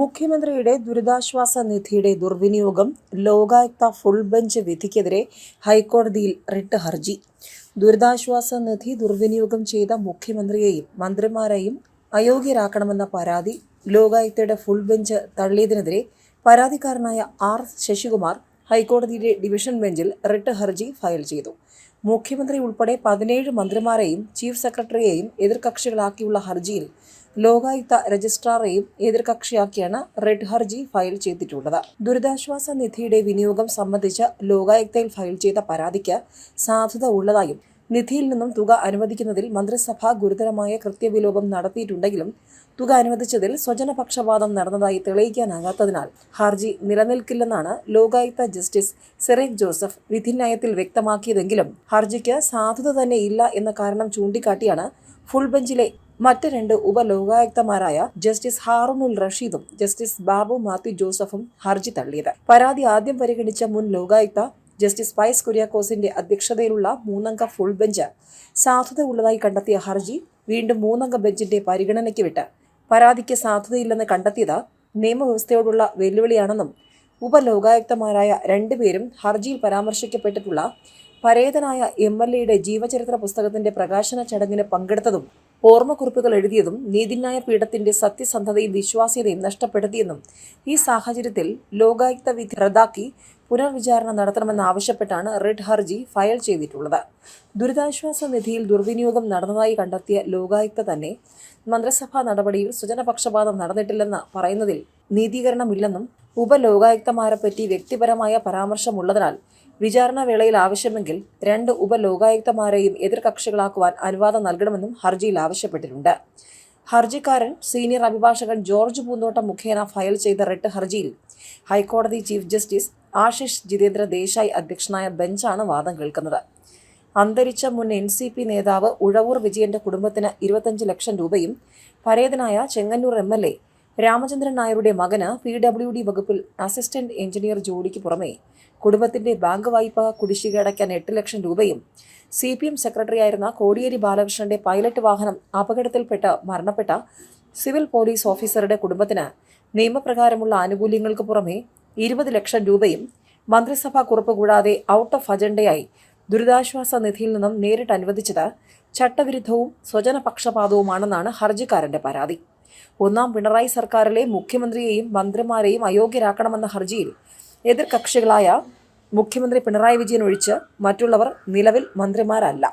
മുഖ്യമന്ത്രിയുടെ ദുരിതാശ്വാസ നിധിയുടെ ദുർവിനിയോഗം ലോകായുക്ത ഫുൾ ബെഞ്ച് വിധിക്കെതിരെ ഹൈക്കോടതിയിൽ റിട്ട് ഹർജി. ദുരിതാശ്വാസ നിധി ദുർവിനിയോഗം ചെയ്ത മുഖ്യമന്ത്രിയെയും മന്ത്രിമാരെയും അയോഗ്യരാക്കണമെന്ന പരാതി ലോകായുക്തയുടെ ഫുൾ ബെഞ്ച് തള്ളിയതിനെതിരെ പരാതിക്കാരനായ ആർ ശശികുമാർ ഹൈക്കോടതിയിലെ ഡിവിഷൻ ബെഞ്ചിൽ റിട്ട് ഹർജി ഫയൽ ചെയ്തു. മുഖ്യമന്ത്രി ഉൾപ്പെടെ പതിനേഴ് മന്ത്രിമാരെയും ചീഫ് സെക്രട്ടറിയെയും എതിർകക്ഷികളാക്കിയുള്ള ഹർജിയിൽ ലോകായുക്ത രജിസ്ട്രാറെയും എതിർകക്ഷിയാക്കിയാണ് റെഡ് ഹർജി ഫയൽ ചെയ്തിട്ടുള്ളത്. ദുരിതാശ്വാസ നിധിയുടെ വിനിയോഗം സംബന്ധിച്ച് ലോകായുക്തയിൽ ഫയൽ ചെയ്ത പരാതിക്ക് സാധുത ഉള്ളതായും നിധിയിൽ നിന്നും തുക അനുവദിക്കുന്നതിൽ മന്ത്രിസഭ ഗുരുതരമായ കൃത്യവിലോപം നടത്തിയിട്ടുണ്ടെങ്കിലും തുക അനുവദിച്ചതിൽ സ്വജനപക്ഷപാതം നടന്നതായി തെളിയിക്കാനാകാത്തതിനാൽ ഹർജി നിലനിൽക്കില്ലെന്നാണ് ലോകായുക്ത ജസ്റ്റിസ് സെറേക് ജോസഫ് വിധിന്യായത്തിൽ വ്യക്തമാക്കിയതെങ്കിലും ഹർജിക്ക് സാധുത തന്നെ ഇല്ല എന്ന കാരണം ചൂണ്ടിക്കാട്ടിയാണ് ഫുൾ ബെഞ്ചിലെ മറ്റ് രണ്ട് ഉപലോകായുക്തമാരായ ജസ്റ്റിസ് ഹാറുനുൽ റഷീദും ജസ്റ്റിസ് ബാബു മാത്യു ജോസഫും ഹർജി തള്ളിയത്. പരാതി ആദ്യം പരിഗണിച്ച മുൻ ലോകായുക്ത ജസ്റ്റിസ് വൈസ് കുര്യാക്കോസിന്റെ അധ്യക്ഷതയിലുള്ള മൂന്നംഗ ഫുൾ ബെഞ്ച് സാധുത ഉള്ളതായി കണ്ടെത്തിയ ഹർജി വീണ്ടും മൂന്നംഗ ബെഞ്ചിന്റെ പരിഗണനയ്ക്ക് വിട്ട് പരാതിക്ക് സാധുതയില്ലെന്ന് കണ്ടെത്തിയത് നിയമവ്യവസ്ഥയോടുള്ള വെല്ലുവിളിയാണെന്നും ഉപലോകായുക്തമാരായ രണ്ടുപേരും ഹർജിയിൽ പരാമർശിക്കപ്പെട്ടിട്ടുള്ള പരേതനായ എം എൽ എയുടെ ജീവചരിത്ര പുസ്തകത്തിന്റെ പ്രകാശന ചടങ്ങിന് പങ്കെടുത്തതും ഓർമ്മക്കുറിപ്പുകൾ എഴുതിയതും നീതിന്യായ പീഠത്തിന്റെ സത്യസന്ധതയും വിശ്വാസ്യതയും നഷ്ടപ്പെടുത്തിയെന്നും ഈ സാഹചര്യത്തിൽ ലോകായുക്ത വിധി റദ്ദാക്കി പുനർവിചാരണ നടത്തണമെന്നാവശ്യപ്പെട്ടാണ് റിട്ട് ഹർജി ഫയൽ ചെയ്തിട്ടുള്ളത്. ദുരിതാശ്വാസ നിധിയിൽ ദുർവിനിയോഗം നടന്നതായി കണ്ടെത്തിയ ലോകായുക്ത തന്നെ മന്ത്രിസഭാ നടപടിയിൽ സ്വജനപക്ഷപാതം നടന്നിട്ടില്ലെന്ന് പറയുന്നതിൽ നീതീകരണമില്ലെന്നും ഉപലോകായുക്തമാരെപ്പറ്റി വ്യക്തിപരമായ പരാമർശമുള്ളതിനാൽ വിചാരണ വേളയിൽ ആവശ്യമെങ്കിൽ രണ്ട് ഉപലോകായുക്തമാരെയും എതിർകക്ഷികളാക്കുവാൻ അനുവാദം നൽകണമെന്നും ഹർജിയിൽ ആവശ്യപ്പെട്ടിട്ടുണ്ട്. ഹർജിക്കാരൻ സീനിയർ അഭിഭാഷകൻ ജോർജ് പൂന്തോട്ടം മുഖേന ഫയൽ ചെയ്ത റിട്ട് ഹർജിയിൽ ഹൈക്കോടതി ചീഫ് ജസ്റ്റിസ് ആശിഷ് ജിതേന്ദ്ര ദേശായി അധ്യക്ഷനായ ബെഞ്ചാണ് വാദം കേൾക്കുന്നത്. അന്തരിച്ച മുൻ എൻ സി പി നേതാവ് ഉഴവൂർ വിജയന്റെ കുടുംബത്തിന് ഇരുപത്തഞ്ച് ലക്ഷം രൂപയും പരേതനായ Chengannur M L A Ramachandran നായരുടെ മകന് പി ഡബ്ല്യു ഡി വകുപ്പിൽ അസിസ്റ്റന്റ് എഞ്ചിനീയർ ജോലിക്ക് പുറമെ കുടുംബത്തിന്റെ ബാങ്ക് വായ്പ കുടിശ്ശിക അടയ്ക്കാൻ എട്ട് ലക്ഷം രൂപയും സി പി എം സെക്രട്ടറിയായിരുന്ന കോടിയേരി ബാലകൃഷ്ണന്റെ പൈലറ്റ് വാഹനം അപകടത്തിൽപ്പെട്ട് മരണപ്പെട്ട സിവിൽ പോലീസ് ഓഫീസറുടെ കുടുംബത്തിന് നിയമപ്രകാരമുള്ള ആനുകൂല്യങ്ങൾക്ക് പുറമെ ഇരുപത് ലക്ഷം രൂപയും മന്ത്രിസഭാ കുറിപ്പ് കൂടാതെ ഔട്ട് ഓഫ് അജണ്ടയായി ദുരിതാശ്വാസ നിധിയിൽ നിന്നും നേരിട്ട് അനുവദിച്ചത് ചട്ടവിരുദ്ധവും സ്വജനപക്ഷപാതവുമാണെന്നാണ് ഹർജിക്കാരന്റെ പരാതി. ഒന്നാം പിണറായി സർക്കാരിലെ മുഖ്യമന്ത്രിയെയും മന്ത്രിമാരെയും അയോഗ്യരാക്കണമെന്ന ഹർജിയിൽ എതിർകക്ഷികളായ മുഖ്യമന്ത്രി പിണറായി വിജയൻ ഒഴിച്ച് മറ്റുള്ളവർ നിലവിൽ മന്ത്രിമാരല്ല.